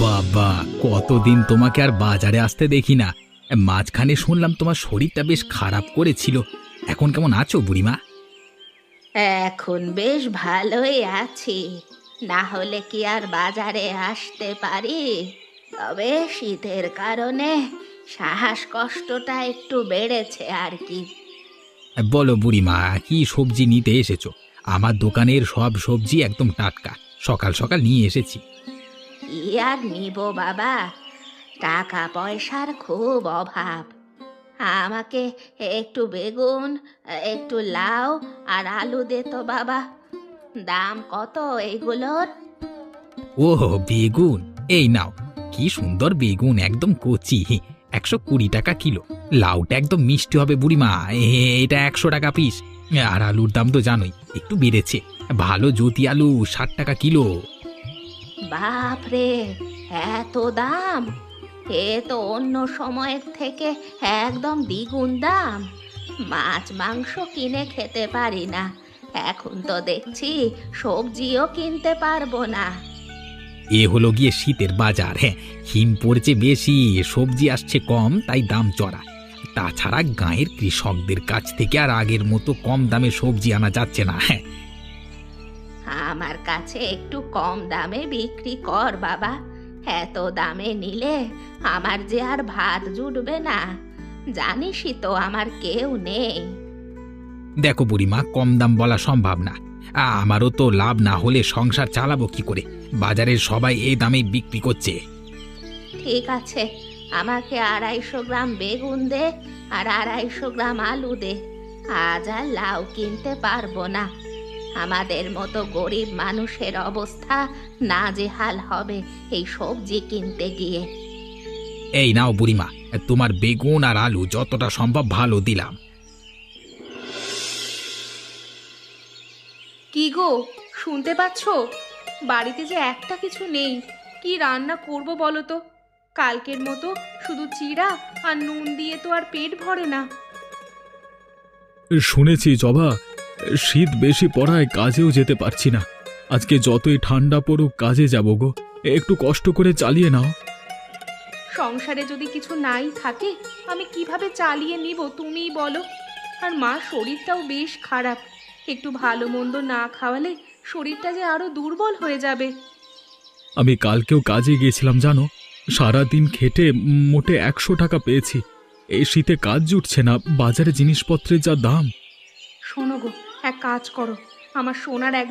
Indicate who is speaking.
Speaker 1: বাবা কতদিন তোমাকে আর বাজারে আসতে দেখি না। মাঝখানে শুনলাম তোমার শরীরটা বেশ খারাপ করেছিল। এখন কেমন আছো বুড়িমা?
Speaker 2: এখন বেশ ভালোই আছি। না হলে কি আর বাজারে আসতে পারি? তবে শীতের কারণে শ্বাসকষ্টটা একটু বেড়েছে আর কি।
Speaker 1: বলো বুড়িমা কি সবজি নিতে এসেছ? আমার দোকানের সব সবজি একদম টাটকা। সকাল সকাল নিয়ে এসেছি।
Speaker 2: কি আর নিব বাবা। টাকা পয়সার খুব অভাব। আমাকে একটু বেগুন, একটু লাউ আর আলু দে তো বাবা। দাম কত এগুলোর?
Speaker 1: ও বেগুন। এই নাও, কি সুন্দর বেগুন, একদম কচি। একশো কুড়ি টাকা কিলো। লাউটা একদম মিষ্টি হবে বুড়িমা। এটা একশো টাকা পিস। আর আলুর দাম তো জানোই, একটু বেড়েছে। ভালো জ্যোতি আলু, ষাট টাকা কিলো।
Speaker 2: বাপরে, এত দাম? এ তো অন্য সময়ের থেকে একদম দ্বিগুণ দাম। মাছ, মাংস কিনে খেতে পারি না। এখন তো দেখছি সবজিও কিনতে পারব না।
Speaker 1: এ হলো গিয়ে শীতের বাজার হ্যাঁ। হিম পড়ছে বেশি, সবজি আসছে কম, তাই দাম চড়া। তাছাড়া গাঁয়ের কৃষকদের কাছ থেকে আর আগের মতো কম দামে সবজি আনা যাচ্ছে না হ্যাঁ।
Speaker 2: আমার কাছে একটু কম দামে বিক্রি কর বাবা। এত দামে নিলে আমার যে আর ভাত জুটবে না। জানিসই তো আমার কেউ নেই।
Speaker 1: দেখো বুড়িমা কম দাম বলা সম্ভব না। আ, আমারও তো লাভ না হলে সংসার চালাবো কি করে? বাজারের সবাই এই দামে বিক্রি করছে।
Speaker 2: ঠিক আছে আমাকে আড়াইশো গ্রাম বেগুন দে আর আড়াইশো গ্রাম আলু দে। আজ আর লাউ কিনতে পারব না। আমাদের মতো গরিব মানুষের অবস্থা না যে হাল হবে এই সবজি কিনতে গিয়ে।
Speaker 1: এই নাও বুড়িমা তোমার বেগুন আর আলু যতটা সম্ভব ভালো দিলাম।
Speaker 3: কি গো শুনতে পাচ্ছ? বাড়িতে যে একটা কিছু নেই কি রান্না করব বলো তো? কালকের মতো শুধু চিড়া আর নুন দিয়ে তো আর পেট ভরে না।
Speaker 4: শুনেছি জবা শীত বেশি পড়ায় কাজেও যেতে পারছি না। আজকে যতই ঠান্ডা পড়ুক কাজে যাব গো। একটু কষ্ট করে চালিয়ে নাও।
Speaker 3: সংসারে যদি কিছু নাই থাকে আমি কীভাবে চালিয়ে নিব তুমিই বলো। আর মা শরীরটাও বেশ খারাপ। একটু ভালো মন্দ না খাওয়ালে শরীরটা যে আরও দুর্বল হয়ে যাবে।
Speaker 4: আমি কালকেও কাজে গিয়েছিলাম জানো? সারা দিন খেটে মোটে একশো টাকা পেয়েছি। এই শীতে কাজ জুটছে না বাজারে জিনিসপত্রের যা দাম।
Speaker 3: কাজ করো। আমার সোনার এক